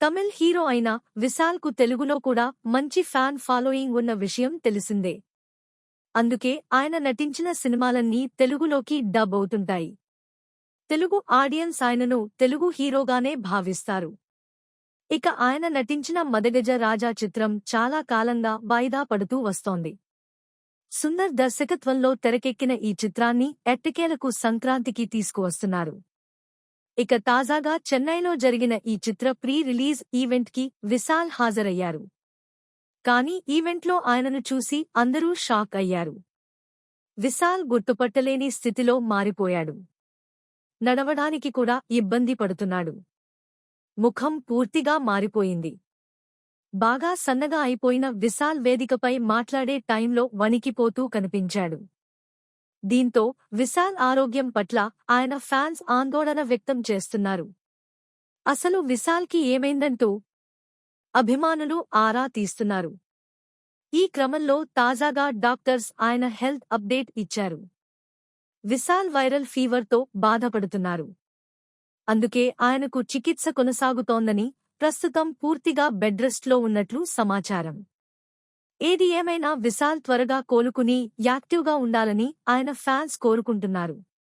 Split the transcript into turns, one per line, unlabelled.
Tamil hero అయిన విశాల్కు తెలుగులో కూడా మంచి ఫ్యాన్ ఫాలోయింగ్ ఉన్న విషయం తెలిసిందే. అందుకే ఆయన నటించిన సినిమాలన్నీ తెలుగులోకి డబ్ అవుతుంటాయి. తెలుగు ఆడియన్స్ ఆయనను తెలుగు హీరోగానే భావిస్తారు. ఇక ఆయన నటించిన మదగజ రాజా చిత్రం చాలా కాలంగా వాయిదా పడుతూ వస్తోంది. సుందర్ దర్శకత్వంలో తెరకెక్కిన ఈ చిత్రాన్ని ఎట్టకేలకు సంక్రాంతికి తీసుకువస్తున్నారు. ఇక తాజాగా చెన్నైలో జరిగిన ఈ చిత్ర ప్రీ రిలీజ్ ఈవెంట్కి విశాల్ హాజరయ్యారు. కానీ ఈవెంట్లో ఆయనను చూసి అందరూ షాక్ అయ్యారు. విశాల్ గుర్తుపట్టలేని స్థితిలో మారిపోయాడు. నడవడానికి కూడా ఇబ్బంది పడుతున్నాడు. ముఖం పూర్తిగా మారిపోయింది. బాగా సన్నగా అయిపోయిన విశాల్ వేదికపై మాట్లాడే టైంలో వణికిపోతూ కనిపించాడు. దీంతో విశాల్ ఆరోగ్యం పట్ల ఆయన ఫ్యాన్స్ ఆందోళన వ్యక్తం చేస్తున్నారు. అసలు విశాల్కి ఏమైందంటూ అభిమానులు ఆరా తీస్తున్నారు. ఈ క్రమంలో తాజాగా డాక్టర్స్ ఆయన హెల్త్ అప్డేట్ ఇచ్చారు. విశాల్ వైరల్ ఫీవర్తో బాధపడుతున్నారు. అందుకే ఆయనకు చికిత్స కొనసాగుతోందని ప్రస్తుతం పూర్తిగా బెడ్రెస్ట్లో ఉన్నట్లు సమాచారం. ఏది ఏమైనా విశాల్ త్వరగా కోలుకుని యాక్టివ్గా ఉండాలని ఆయన ఫ్యాన్స్ కోరుకుంటున్నారు.